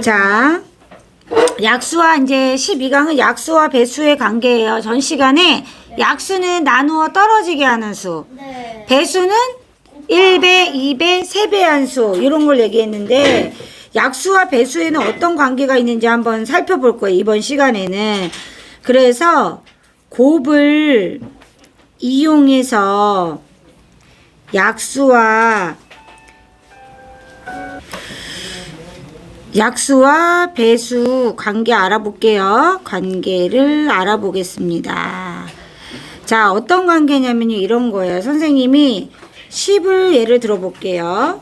자, 약수와 이제 12강은 약수와 배수의 관계예요. 전 시간에 약수는 나누어 떨어지게 하는 수, 네. 배수는 1배, 2배, 3배 한 수, 이런 걸 얘기했는데, 약수와 배수에는 어떤 관계가 있는지 한번 살펴볼 거예요, 이번 시간에는. 그래서 곱을 이용해서 약수와 약수와 배수 관계 알아볼게요. 관계를 알아보겠습니다. 자, 어떤 관계냐면요. 이런 거예요. 선생님이 10을 예를 들어볼게요.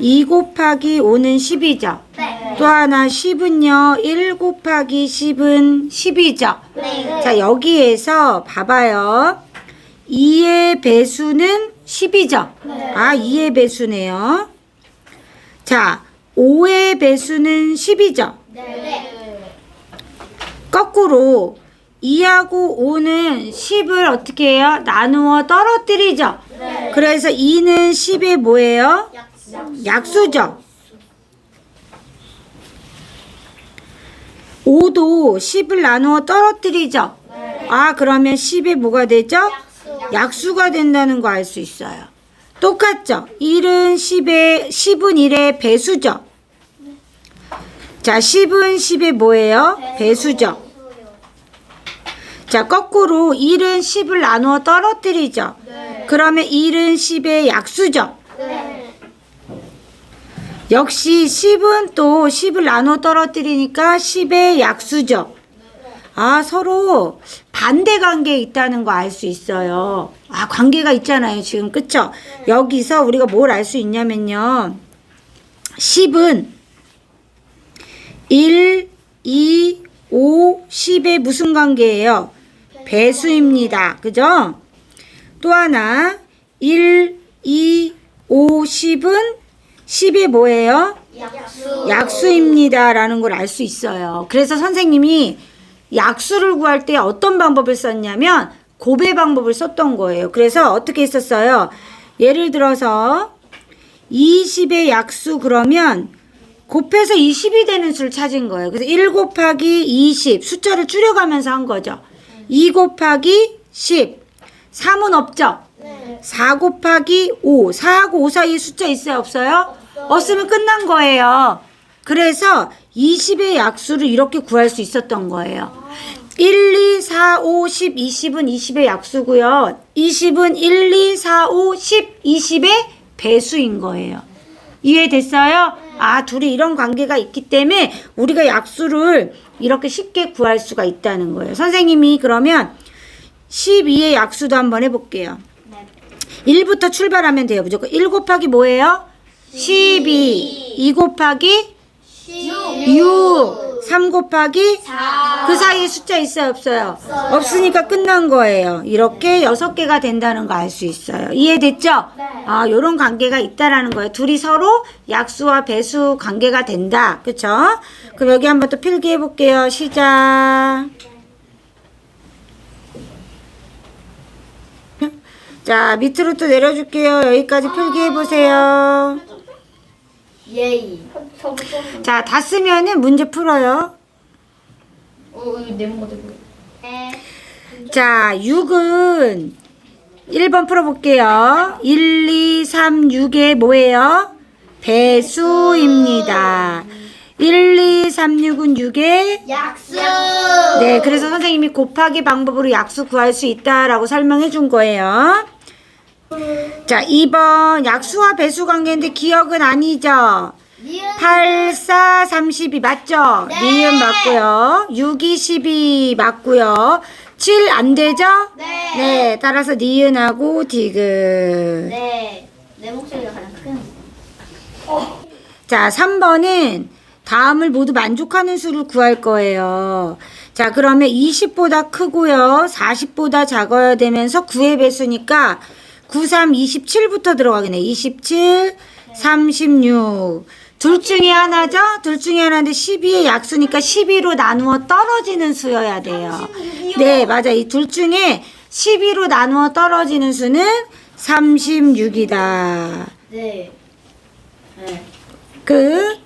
2 곱하기 5는 10이죠. 네. 또 하나 10은요. 1 곱하기 10은 10이죠. 네. 자, 여기에서 봐봐요. 2의 배수는 10이죠. 네. 아, 2의 배수네요. 자, 5의 배수는 10이죠. 네. 거꾸로 2하고 5는 10을 어떻게 해요? 나누어 떨어뜨리죠. 네. 그래서 2는 10의 뭐예요? 약수. 약수죠. 5도 10을 나누어 떨어뜨리죠. 네. 아, 그러면 10의 뭐가 되죠? 약수. 약수가 된다는 거 알 수 있어요. 똑같죠? 1은 10의, 10은 1의 배수죠. 자, 10은 10의 뭐예요? 배수죠. 자, 거꾸로 1은 10을 나누어 떨어뜨리죠. 네. 그러면 1은 10의 약수죠. 네. 역시 10은 또 10을 나눠 떨어뜨리니까 10의 약수죠. 아, 서로 반대 관계에 있다는 거 알 수 있어요. 아, 관계가 있잖아요, 지금. 그쵸? 여기서 우리가 뭘 알 수 있냐면요. 10은 1, 2, 5, 10의 무슨 관계예요? 배수입니다. 그죠? 또 하나, 1, 2, 5, 10은 10의 뭐예요? 약수. 약수입니다. 라는 걸 알 수 있어요. 그래서 선생님이 약수를 구할 때 어떤 방법을 썼냐면 곱의 방법을 썼던 거예요. 그래서 어떻게 했었어요? 예를 들어서 20의 약수 그러면 곱해서 20이 되는 수를 찾은 거예요. 그래서 1 곱하기 20 숫자를 줄여가면서 한 거죠. 2 곱하기 10 3은 없죠? 네. 4 곱하기 5. 4하고 5 사이에 숫자 있어요? 없어요? 없으면 끝난 거예요. 그래서 20의 약수를 이렇게 구할 수 있었던 거예요. 1, 2, 4, 5, 10, 20은 20의 약수고요. 20은 1, 2, 4, 5, 10, 20의 배수인 거예요. 이해됐어요? 아, 둘이 이런 관계가 있기 때문에 우리가 약수를 이렇게 쉽게 구할 수가 있다는 거예요. 선생님이 그러면 12의 약수도 한번 해볼게요. 네. 1부터 출발하면 돼요. 무조건 1 곱하기 뭐예요? 12. 2 곱하기 6. 3 곱하기 4. 그 사이에 숫자 있어요, 없어요? 없으니까 끝난 거예요. 이렇게 여섯 개가 된다는 거 알 수 있어요. 이해됐죠? 네. 아, 요런 관계가 있다라는 거예요. 둘이 서로 약수와 배수 관계가 된다. 그쵸? 그럼 여기 한번 또 필기해 볼게요. 시작. 자, 밑으로 또 내려줄게요. 여기까지 필기해 보세요. 예이. 자, 다 쓰면은 문제 풀어요. 어, 이거 네모가 되고. 네. 자, 6은 1번 풀어볼게요. 1, 2, 3, 6의 뭐예요? 배수입니다. 1, 2, 3, 6은 6의 약수. 네, 그래서 선생님이 곱하기 방법으로 약수 구할 수 있다라고 설명해 준 거예요. 자, 2번 약수와 배수 관계인데 기억은 아니죠? 니은. 8, 4, 32 맞죠? 네. 니은 맞고요. 6, 2, 12 맞고요. 7 안 되죠? 네. 네, 따라서 니은하고 디귿. 네. 내 목소리가 가장 큰. 자, 3번은 다음을 모두 만족하는 수를 구할 거예요. 자, 그러면 20보다 크고요. 40보다 작아야 되면서 9의 배수니까 9, 3, 27부터 들어가겠네. 27, 36. 둘 중에 하나죠? 둘 중에 하나인데 12의 약수니까 12로 나누어 떨어지는 수여야 돼요. 네, 맞아. 이 둘 중에 12로 나누어 떨어지는 수는 36이다. 네. 네. 끝.